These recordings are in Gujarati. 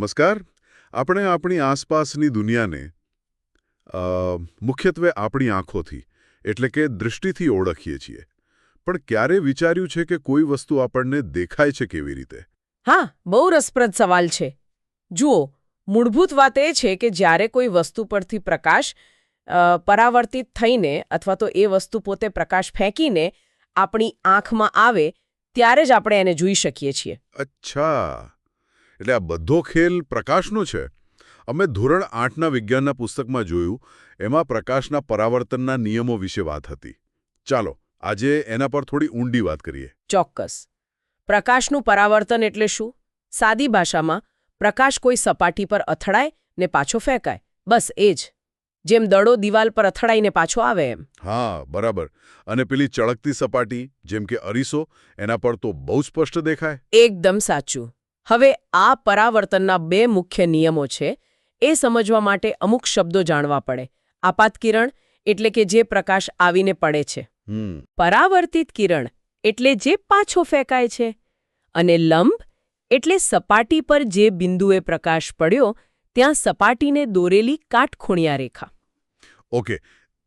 નમસ્કાર. આપણે આપણી આસપાસની દુનિયાને મુખ્યત્વે આપણી આંખોથી એટલે કે દૃષ્ટિથી ઓળખીએ છીએ. પણ ક્યારે વિચાર્યું છે કે કોઈ વસ્તુ આપણને દેખાય છે કેવી રીતે? હા બહુ રસપ્રદ સવાલ છે. જુઓ મૂળભૂત વાત એ છે કે જ્યારે કોઈ વસ્તુ પરથી પ્રકાશ પરાવર્તિત થઈને અથવા તો એ વસ્તુ પોતે પ્રકાશ ફેંકીને આપણી આંખમાં આવે ત્યારે જ આપણે એને જોઈ શકીએ છીએ. અચ્છા. એટલે આ બધો ખેલ પ્રકાશનો છે. અમે ધોરણ આઠના વિજ્ઞાનના પુસ્તકમાં જોયું એમાં પ્રકાશના પરાવર્તનના નિયમો વિશે વાત હતી. ચાલો આજે એના પર થોડી ઊંડી વાત કરીએ. ચોક્કસ. પ્રકાશનું પરાવર્તન એટલે શું? સાદી ભાષામાં પ્રકાશ કોઈ સપાટી પર અથડાય ને પાછો ફેંકાય. બસ એ જ. જેમ દડો દિવાલ પર અથડાઈને પાછો આવે એમ. હા બરાબર. અને પેલી ચળકતી સપાટી જેમ કે અરીસો એના પર તો બહુ સ્પષ્ટ દેખાય. એકદમ સાચું. હવે આ પરાવર્તનના બે મુખ્ય નિયમો છે એ સમજવા માટે અમુક શબ્દો જાણવા પડે. આપાત કિરણ એટલે કે જે પ્રકાશ આવીને પડે છે. પરાવર્તિત કિરણ એટલે જે પાછો ફેંકાય છે. અને લંબ એટલે સપાટી પર જે બિંદુએ પ્રકાશ પડ્યો ત્યાં સપાટીને દોરેલી કાટખૂણિયા રેખા. ઓકે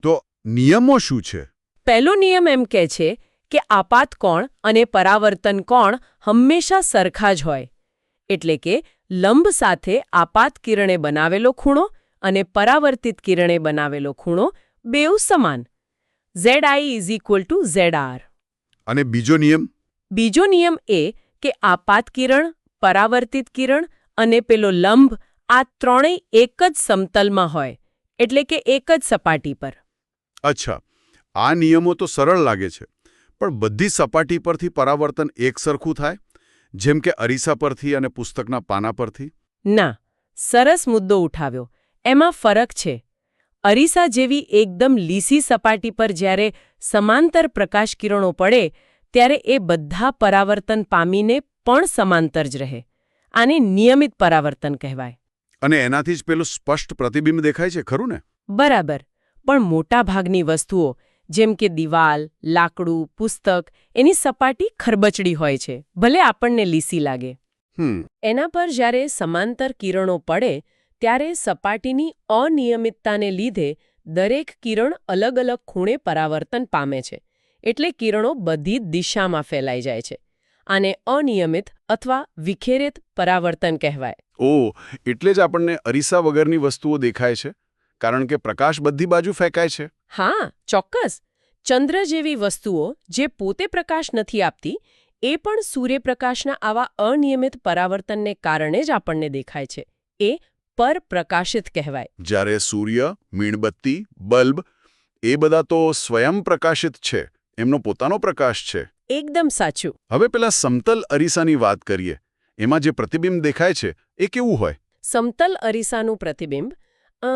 તો નિયમો શું છે? પહેલો નિયમ એમ કહે છે કે આપાત કોણ અને પરાવર્તન કોણ હંમેશા સરખા જ હોય. એટલે કે લંબ સાથે આપાત કિરણે બનાવેલો ખૂણો અને પરાવર્તિત કિરણે બનાવેલો ખૂણો બેઉ સમાન. Z I is equal to Z R. અને બીજો નિયમ? બીજો નિયમ એ કે આપાત કિરણ પરાવર્તિત કિરણ અને પેલો લંબ આ ત્રણેય એક જ સમતલમાં હોય એટલે કે એક જ સપાટી પર. અચ્છા આ નિયમો તો સરળ લાગે છે પણ બધી સપાટી પરથી પરાવર્તન એક સરખું થાય? જેમ કે અરીસા પરથી અને પુસ્તકના પાના પરથી? ના સરસ મુદ્દો ઉઠાવ્યો. એમાં ફરક છે. અરીસા જેવી એકદમ લીસી સપાટી પર જ્યારે સમાંતર પ્રકાશ કિરણો પડે ત્યારે એ બધા પરાવર્તન પામીને પણ સમાંતર જ રહે. આને નિયમિત પરાવર્તન કહેવાય. અને એનાથી જ પેલું સ્પષ્ટ પ્રતિબિંબ દેખાય છે ખરું ને? બરાબર. પણ મોટાભાગની વસ્તુઓ જેમ કે દિવાલ લાકડું પુસ્તક એની સપાટી ખરબચડી હોય છે. ભલે આપણને લીસી લાગે. એના પર જ્યારે સમાંતર કિરણો પડે ત્યારે સપાટીની અનિયમિતતાને લીધે દરેક કિરણ અલગ અલગ ખૂણે પરાવર્તન પામે છે. એટલે કિરણો બધી દિશામાં ફેલાઈ જાય છે. આને અનિયમિત અથવા વિખેરિત પરાવર્તન કહેવાય. ઓ એટલે જ આપણને અરીસા વગરની વસ્તુઓ દેખાય છે? કારણ કે પ્રકાશ બધી બાજુ ફેંકાય છે. હા ચોક્કસ. ચંદ્ર જેવી વસ્તુઓ જે પોતે પ્રકાશ નથી આપતી એ પણ સૂર્યપ્રકાશના આવા અનિયમિત પરાવર્તનને કારણે જ આપણને દેખાય છે. એ પરપ્રકાશિત કહેવાય. જ્યારે સૂર્ય મીણબત્તી બલ્બ એ બધા તો સ્વયં પ્રકાશિત છે એમનો પોતાનો પ્રકાશ છે. એકદમ સાચું. હવે પેલા સમતલ અરીસાની વાત કરીએ. એમાં જે પ્રતિબિંબ દેખાય છે એ કેવું હોય? સમતલ અરીસાનું પ્રતિબિંબ અ,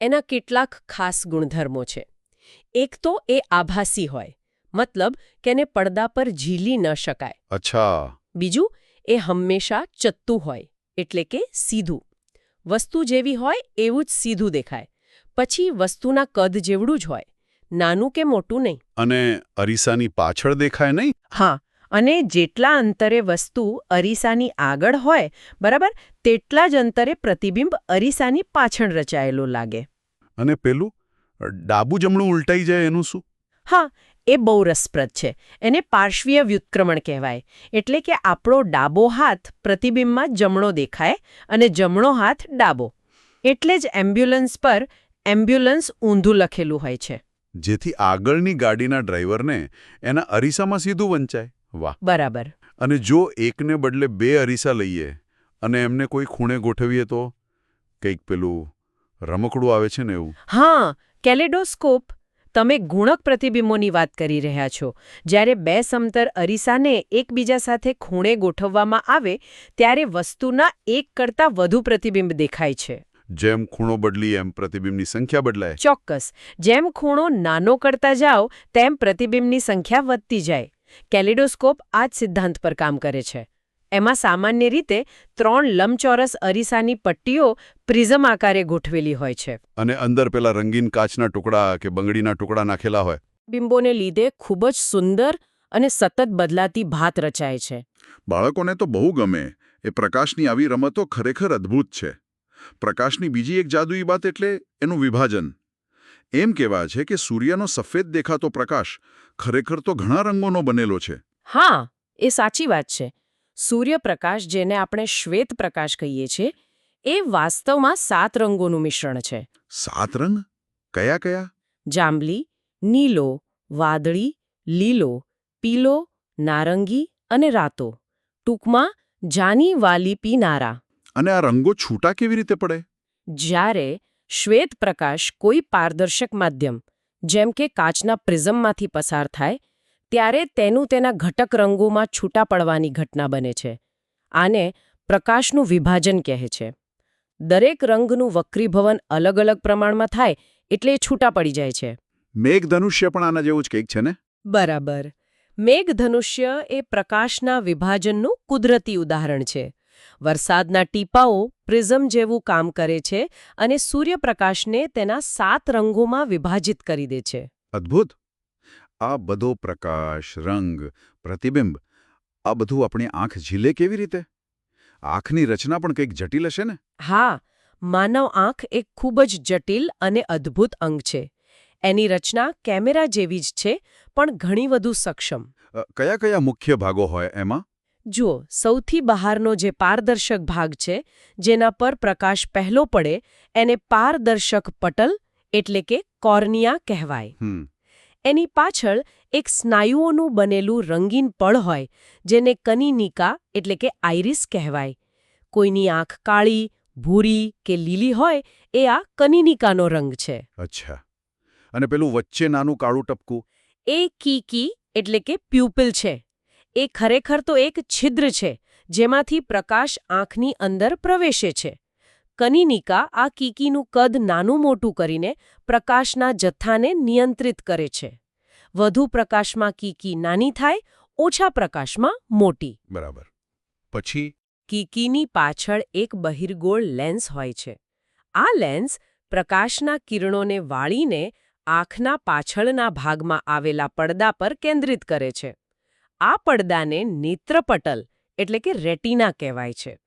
એના કેટલાક ખાસ ગુણધર્મો છે. એક તો એ આભાસી હોય મતલબ કે એને પડદા પર ઝીલી ન શકાય. અચ્છા. બીજું એ હંમેશા ચત્તું હોય એટલે કે સીધું. વસ્તુ જેવી હોય એવું જ સીધું દેખાય. પછી વસ્તુના કદ જેવડું જ હોય નાનું કે મોટું નહીં. અને અરીસાની પાછળ દેખાય નહીં? હા અને જેટલા અંતરે વસ્તુ અરીસાની આગળ હોય બરાબર તેટલા જ અંતરે પ્રતિબિંબ અરીસાની પાછળ રચાયેલું લાગે. અને પેલું ડાબુ જમણું ઉલટાઈ જાય એનું શું? હા એ બહુ રસપ્રદ છે. એને પાર્શ્વીય વ્યુત્ક્રમણ કહેવાય. એટલે કે આપણો ડાબો હાથ પ્રતિબિંબમાં જમણો દેખાય અને જમણો હાથ ડાબો. એટલે જ એમ્બ્યુલન્સ પર એમ્બ્યુલન્સ ઊંધું લખેલું હોય છે. જેથી આગળની ગાડીના ડ્રાઈવરને એના અરીસામાં સીધું વંચાય. વાહ. બરાબર. અને જો એકને બદલે બે અરીસા લઈએ અને એમને કોઈ ખૂણે ગોઠવીએ તો? કંઈક પેલું રમકડું આવે છે ને એવું? હા કેલેડોસ્કોપ. તમે ગુણક પ્રતિબિંબોની વાત કરી રહ્યા છો. જ્યારે બે સમતર અરીસાને એકબીજા સાથે ખૂણે ગોઠવવામાં આવે ત્યારે વસ્તુના એક કરતાં વધુ પ્રતિબિંબ દેખાય છે. જેમ ખૂણો બદલી એમ પ્રતિબિંબની સંખ્યા બદલાય. ચોક્કસ. જેમ ખૂણો નાનો કરતા જાઓ તેમ પ્રતિબિંબની સંખ્યા વધતી જાય. કેલિડોસ્કોપ આ જ સિદ્ધાંત પર કામ કરે છે. એમાં સામાન્ય રીતે ત્રણ લંબચોરસ અરીસાની પટ્ટીઓ પ્રિઝમ આકારે ગોઠવેલી હોય છે. અને અંદર પેલા રંગીન કાચના ટુકડા કે બંગડીના ટુકડા નાખેલા હોય. બિંબોને લીધે ખૂબ જ સુંદર અને સતત બદલાતી ભાત રચાય છે. બાળકોને તો બહુ ગમે. એ પ્રકાશની આવી રમતો ખરેખર અદ્ભુત છે. પ્રકાશની બીજી એક જાદુઈ વાત એટલે એનું વિભાજન. એમ કહેવાય છે કે સૂર્યનો સફેદ દેખાતો પ્રકાશ ખરેખર તો ઘણા રંગોનો બનેલો છે. હા એ સાચી વાત છે. સૂર્યપ્રકાશ જેને આપણે શ્વેત પ્રકાશ કહીએ છીએ એ વાસ્તવમાં સાત રંગોનું મિશ્રણ છે. સાત રંગ? કયા કયા? જાંબલી નીલો વાદળી લીલો પીલો નારંગી અને રાતો. ટૂંકમાં જાની વાલી પીનારા. અને આ રંગો છૂટા કેવી રીતે પડે? જ્યારે શ્વેત પ્રકાશ કોઈ પારદર્શક માધ્યમ જેમ કે કાચના પ્રિઝમમાંથી પસાર થાય ત્યારે તેનું તેના ઘટક રંગોમાં છૂટા પડવાની ઘટના બને છે. આને પ્રકાશનું વિભાજન કહે છે. દરેક રંગનું વક્રીભવન અલગ અલગ પ્રમાણમાં થાય એટલે એ છૂટા પડી જાય છે. મેઘધનુષ્ય પણ આના જેવું જ કંઈક છે ને? બરાબર. મેઘધનુષ્ય એ પ્રકાશના વિભાજનનું કુદરતી ઉદાહરણ છે. વરસાદના ટીપાઓ પ્રિઝમ જેવું કામ કરે છે અને સૂર્યપ્રકાશને તેના સાત રંગોમાં વિભાજિત કરી દે છે. અદ્ભુત! આ બધો પ્રકાશ રંગ પ્રતિબિંબ આ બધું આપણી આંખ ઝીલે કેવી રીતે? આંખની રચના પણ કંઈક જટિલ હશે ને? હા માનવ આંખ એક ખૂબ જ જટિલ અને અદ્ભુત અંગ છે. એની રચના કેમેરા જેવી જ છે પણ ઘણી વધુ સક્ષમ. કયા કયા મુખ્ય ભાગો હોય એમાં? જુઓ સૌથી બહારનો જે પારદર્શક ભાગ છે જેના પર પ્રકાશ પહેલો પડે એને પારદર્શક પટલ એટલે કે કોર્નિયા કહેવાય. એની પાછળ એક સ્નાયુઓનું બનેલું રંગીન પળ હોય જેને કનિનિકા એટલે કે આઇરિસ કહેવાય. કોઈની આંખ કાળી ભૂરી કે લીલી હોય એ આ કનિનિકાનો રંગ છે. અચ્છા. અને પેલું વચ્ચે નાનું કાળું ટપકું? એ કીકી એટલે કે પ્યુપિલ છે. એ ખરેખર તો એક છિદ્ર છે જેમાંથી પ્રકાશ આંખની અંદર પ્રવેશે છે. કનિનિકા આ કીકીનું કદ નાનું મોટું કરીને પ્રકાશના જથ્થાને નિયંત્રિત કરે છે. વધુ પ્રકાશમાં કીકી નાની થાય ઓછા પ્રકાશમાં મોટી. બરાબર. પછી? કીકીની પાછળ એક બહિર્ગોળ લેન્સ હોય છે. આ લેન્સ પ્રકાશના કિરણોને વાળીને આંખના પાછળના ભાગમાં આવેલા પડદા પર કેન્દ્રિત કરે છે. આ પડદાને નેત્રપટલ એટલે કે રેટિના કહેવાય છે.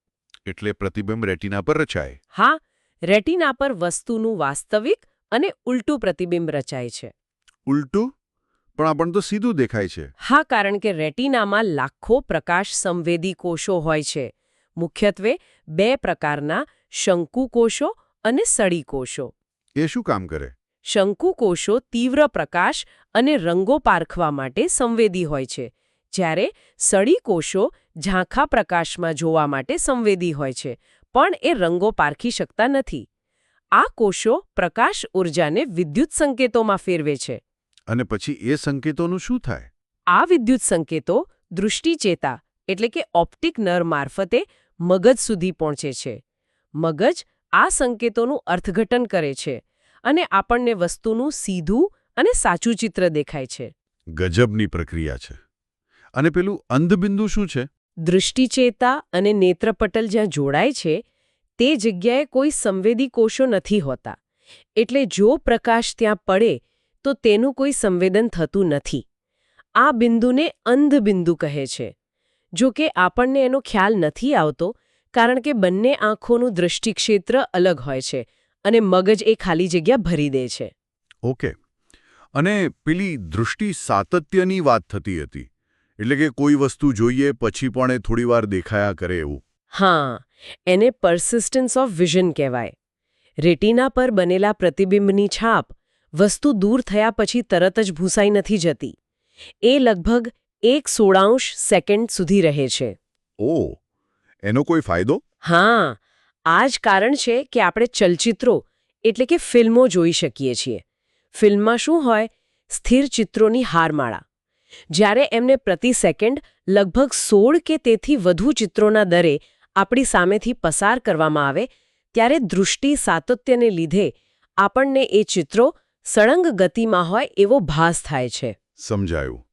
એટલે પ્રતિબિંબ રેટિના પર રચાય. હા રેટિના પર વસ્તુનું વાસ્તવિક અને ઉલટું પ્રતિબિંબ રચાય છે. ઉલટું? પણ આપણને તો સીધું દેખાય છે. હા કારણ કે રેટિનામાં લાખો પ્રકાશ સંવેદી કોષો હોય છે. મુખ્યત્વે બે પ્રકારના શંકુ કોષો અને સળી કોષો. એ શું કામ કરે? શંકુ કોષો તીવ્ર પ્રકાશ અને રંગો પારખવા માટે સંવેદી હોય છે. જ્યારે સળી કોષો ઝાંખા પ્રકાશમાં જોવા માટે સંવેદી હોય છે પણ એ રંગો પારખી શકતા નથી. આ કોષો પ્રકાશ ઊર્જાને વિદ્યુત સંકેતોમાં ફેરવે છે. અને પછી એ સંકેતોનું શું થાય? આ વિદ્યુત સંકેતો દૃષ્ટિચેતા એટલે કે ઓપ્ટિક નર મારફતે મગજ સુધી પહોંચે છે. મગજ આ સંકેતોનું અર્થઘટન કરે છે અને આપણને વસ્તુનું સીધું અને સાચું ચિત્ર દેખાય છે. ગજબની પ્રક્રિયા છે. અને પેલું અંધબિંદુ શું છે? દૃષ્ટિચેતા અને નેત્રપટલ જ્યાં જોડાય છે તે જગ્યાએ કોઈ સંવેદી કોષો નથી હોતા. એટલે જો પ્રકાશ ત્યાં પડે તો તેનું કોઈ સંવેદન થતું નથી. આ બિંદુને અંધબિંદુ કહે છે. જો કે આપણને એનો ખ્યાલ નથી આવતો કારણ કે બંને આંખોનું દૃષ્ટિક્ષેત્ર અલગ હોય છે અને મગજ એ ખાલી જગ્યા ભરી દે છે. ઓકે. અને પેલી દૃષ્ટિ સાતત્યની વાત થતી હતી. એટલે કે કોઈ વસ્તુ જોઈએ પછી પણ એ થોડીવાર દેખાયા કરે એવું. હા એને પર્સિસ્ટન્સ ઓફ વિઝન કહેવાય. રેટિના પર બનેલા પ્રતિબિંબની છાપ વસ્તુ દૂર થયા પછી તરત જ ભૂસાઈ નથી જતી. એ લગભગ એક સોળાંશ સેકન્ડ સુધી રહે છે. ઓ એનો કોઈ ફાયદો? હા આ જ કારણ છે કે આપણે ચલચિત્રો એટલે કે ફિલ્મો જોઈ શકીએ છીએ. ફિલ્મમાં શું હોય સ્થિર ચિત્રોની હારમાળા. જ્યારે એમને પ્રતિ સેકન્ડ લગભગ સોળ કે તેથી વધુ ચિત્રોના દરે આપણી સામેથી પસાર કરવામાં આવે ત્યારે દૃષ્ટિ સાતત્યને લીધે આપણને એ ચિત્રો સળંગ ગતિમાં હોય એવો ભાસ થાય છે. સમજાયું.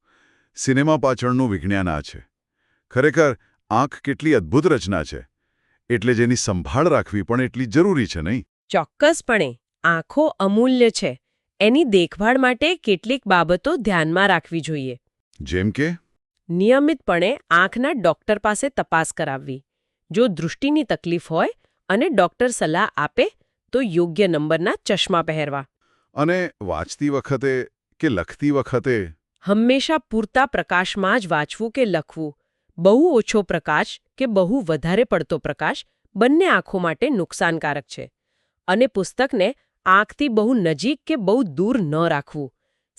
સિનેમા પાછળનું વિજ્ઞાન આ છે. ખરેખર આંખ કેટલી અદ્ભુત રચના છે. એટલે જેની સંભાળ રાખવી પણ એટલી જરૂરી છે નહીં? ચોક્કસપણે આંખો અમૂલ્ય છે. એની દેખભાળ માટે કેટલીક બાબતો ધ્યાનમાં રાખવી જોઈએ. જેમ કે? નિયમિતપણે આંખના ડોક્ટર પાસે તપાસ કરાવવી. જો દૃષ્ટિની તકલીફ હોય અને ડોક્ટર સલાહ આપે તો યોગ્ય નંબરના ચશ્મા પહેરવા. અને વાંચતી વખતે કે લખતી વખતે? હંમેશા પૂરતા પ્રકાશમાં જ વાંચવું કે લખવું? બહુ ઓછો પ્રકાશ કે બહુ વધારે પડતો પ્રકાશ બંને આંખો માટે નુકસાનકારક છે. અને પુસ્તકને આંખથી બહુ નજીક કે બહુ દૂર ન રાખવું.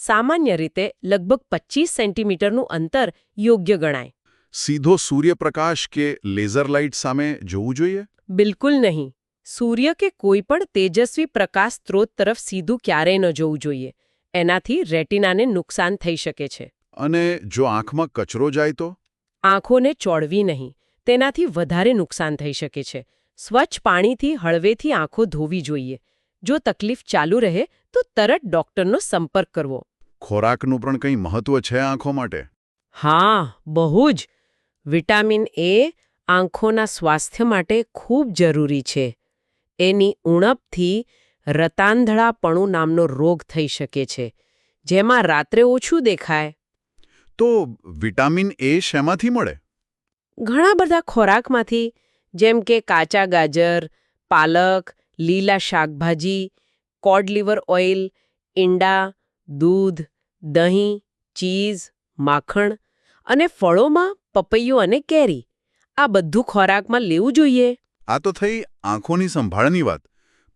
સામાન્ય રીતે લગભગ 25 સેન્ટીમીટરનું અંતર યોગ્ય ગણાય. સીધો સૂર્યપ્રકાશ કે લેઝર લાઇટ સામે જોવું જોઈએ? બિલકુલ નહીં. સૂર્ય કે કોઈ પણ તેજસ્વી પ્રકાશ સ્ત્રોત તરફ સીધું ક્યારેય ન જોવું જોઈએ. એનાથી રેટિનાને નુકસાન થઈ શકે છે. અને જો આંખમાં કચરો જાય તો? આંખોને ચોળવી નહીં. તેનાથી વધારે નુકસાન થઈ શકે છે. સ્વચ્છ પાણીથી હળવેથી આંખો ધોવી જોઈએ. જો તકલીફ ચાલુ રહે તો તરત ડોક્ટરનો સંપર્ક કરવો. ખોરાકનું પણ કંઈ મહત્વ છે આંખો માટે? હા બહુ જ. વિટામિન એ આંખોના સ્વાસ્થ્ય માટે ખૂબ જરૂરી છે. એની ઉણપથી રતાંધળાપણું નામનો રોગ થઈ શકે છે જેમાં રાત્રે ઓછું દેખાય. તો વિટામિન એ શેમાંથી મળે? ઘણા બધા ખોરાકમાંથી જેમ કે કાચા ગાજર પાલક લીલા શાકભાજી કોડ લીવર ઓઇલ ઈંડા દૂધ દહીં ચીઝ માખણ અને ફળોમાં પપૈયું અને કેરી. આ બધું ખોરાકમાં લેવું જોઈએ. આ તો થઈ આંખોની સંભાળની વાત.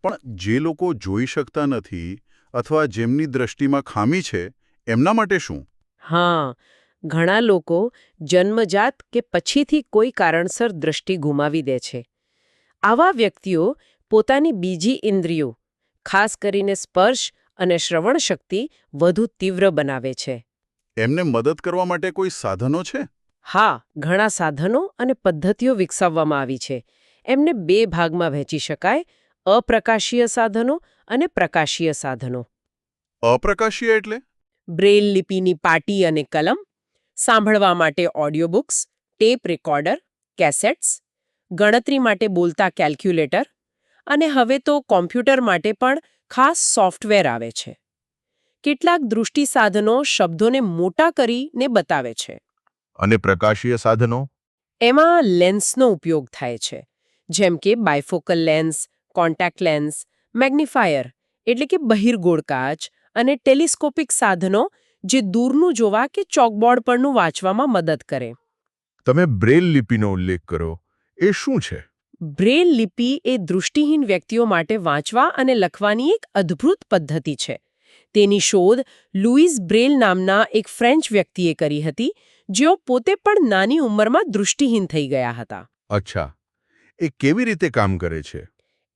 પણ જે લોકો જોઈ શકતા નથી અથવા જેમની દ્રષ્ટિમાં ખામી છે એમના માટે શું? હા ઘણા લોકો જન્મજાત કે પછીથી કોઈ કારણસર દૃષ્ટિ ગુમાવી દે છે. આવા વ્યક્તિઓ પોતાની બીજી ઇન્દ્રિયો ખાસ કરીને સ્પર્શ અને શ્રવણ શક્તિ વધુ તીવ્ર બનાવે છે. એમને મદદ કરવા માટે કોઈ સાધનો છે? હા ઘણા સાધનો અને પદ્ધતિઓ વિકસાવવામાં આવી છે. એમને બે ભાગમાં વહેંચી શકાય અપ્રકાશીય સાધનો અને પ્રકાશીય સાધનો. અપ્રકાશીય એટલે? બ્રેલ લિપિની પાટી અને કલમ સાંભળવા માટે audio books tape recorder cassettes ગણતરી માટે બોલતા કેલ્ક્યુલેટર અને હવે તો કોમ્પ્યુટર માટે પણ ખાસ સોફ્ટવેર આવે છે. કેટલાક દૃષ્ટિ સાધનો શબ્દોને મોટા કરીને બતાવે છે. અને પ્રકાશીય સાધનો? એમાં લેન્સનો ઉપયોગ થાય છે જેમ કે bifocal lens contact lens magnifier એટલે કે બહિર્ગોળ કાચ અને ટેલિસ્કોપિક સાધનો જે દૂરનું જોવા કે ચોકબોર્ડ પરનું વાંચવામાં મદદ કરે. તમે બ્રેલ લિપિનો ઉલ્લેખ કરો એ શું છે? બ્રેલ લિપિ એ દૃષ્ટિહીન વ્યક્તિઓ માટે વાંચવા અને લખવાની એક અદ્ભુત પદ્ધતિ છે. તેની શોધ લુઈસ બ્રેલ નામના એક ફ્રેન્ચ વ્યક્તિએ કરી હતી જેઓ પોતે પણ નાની ઉંમરમાં દૃષ્ટિહીન થઈ ગયા હતા. અચ્છા. એ કેવી રીતે કામ કરે છે?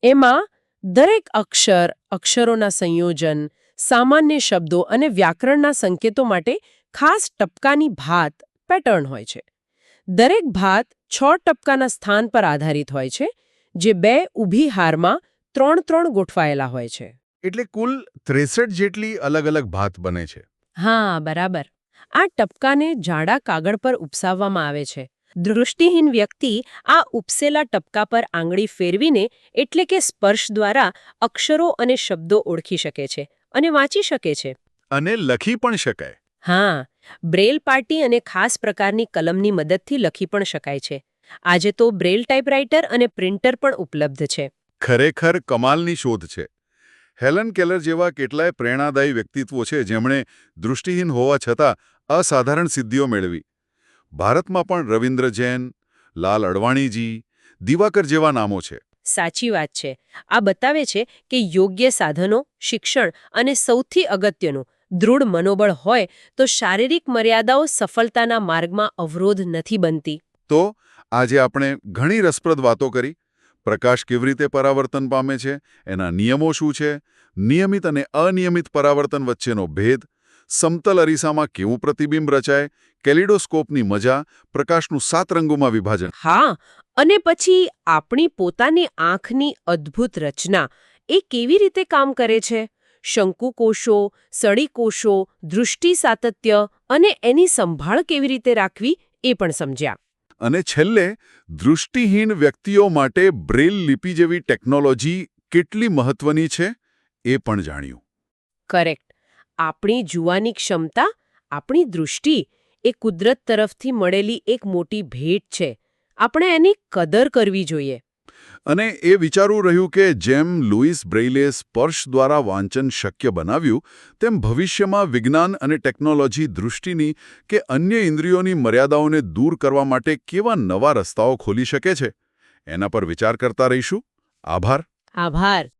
એમાં દરેક અક્ષર અક્ષરોના સંયોજન સામાન્ય શબ્દો અને વ્યાકરણના સંકેતો માટે ખાસ ટપકાની ભાત પેટર્ન હોય છે. દરેક ભાત છ ટપકાના સ્થાન પર આધારિત હોય છે જે બે ઊભી હારમાં ત્રણ ત્રણ ગોઠવાયેલા હોય છે. એટલે કુલ ત્રેસઠ જેટલી અલગ અલગ ભાત બને છે. હા બરાબર. આ ટપકાને જાડા કાગળ પર ઉપસાવવામાં આવે છે. દૃષ્ટિહીન વ્યક્તિ આ ઉપસેલા ટપકા પર આંગળી ફેરવીને એટલે કે સ્પર્શ દ્વારા અક્ષરો અને શબ્દો ઓળખી શકે છે અને વાંચી શકે છે. અને લખી પણ શકાય. હા બ્રેલ પાર્ટી અને ખાસ પ્રકારની કલમની મદદથી લખી પણ શકાય છે. આજે તો બ્રેલ ટાઈપરાઇટર અને પ્રિન્ટર પણ ઉપલબ્ધ છે. ખરેખર કમાલની શોધ છે. હેલન કેલર જેવા કેટલાય પ્રેરણાદાયી વ્યક્તિત્વો છે જેમણે દૃષ્ટિહીન હોવા છતાં અસાધારણ સિદ્ધિઓ મેળવી. ભારતમાં પણ રવિન્દ્ર જૈન લાલ અડવાણીજી દિવાકર જેવા નામો છે. સાચી વાત છે. આ બતાવે છે કે યોગ્ય સાધનો શિક્ષણ અને સૌથી અગત્યનું દૃઢ મનોબળ હોય તો શારીરિક મર્યાદાઓ સફળતાના માર્ગમાં અવરોધ નથી બનતી. તો આજે આપણે ઘણી રસપ્રદ વાતો કરી. પ્રકાશ કેવી રીતે પરાવર્તન પામે છે એના નિયમો શું છે નિયમિત અને અનિયમિત પરાવર્તન વચ્ચેનો ભેદ સમતલ અરીસામાં કેવું પ્રતિબિંબ રચાય કેલિડોસ્કોપની મજા પ્રકાશનું સાત રંગોમાં વિભાજન. હા અને પછી આપણી પોતાની આંખની અદ્ભુત રચના એ કેવી રીતે કામ કરે છે? શંકુકોષો સળીકોષો દૃષ્ટિ સાતત્ય અને એની સંભાળ કેવી રીતે રાખવી એ પણ સમજ્યા. અને છેલ્લે દૃષ્ટિહીન વ્યક્તિઓ માટે બ્રેલ લિપિ જેવી ટેકનોલોજી કેટલી મહત્વની છે એ પણ જાણ્યું. કરેક્ટ. આપણી જુવાની ક્ષમતા આપણી દૃષ્ટિ એ કુદરત તરફથી મળેલી એક મોટી ભેટ છે. આપણે એની કદર કરવી જોઈએ. અને એ વિચારવું રહ્યું કે જેમ લુઈસ બ્રેઇલે સ્પર્શ દ્વારા વાંચન શક્ય બનાવ્યું, તેમ ભવિષ્યમાં વિજ્ઞાન અને ટેકનોલોજી દૃષ્ટિની કે અન્ય ઇન્દ્રિયોની મર્યાદાઓને દૂર કરવા માટે કેવા નવા રસ્તાઓ ખોલી શકે છે? એના પર વિચાર કરતા રહીશું. આભાર. આભાર.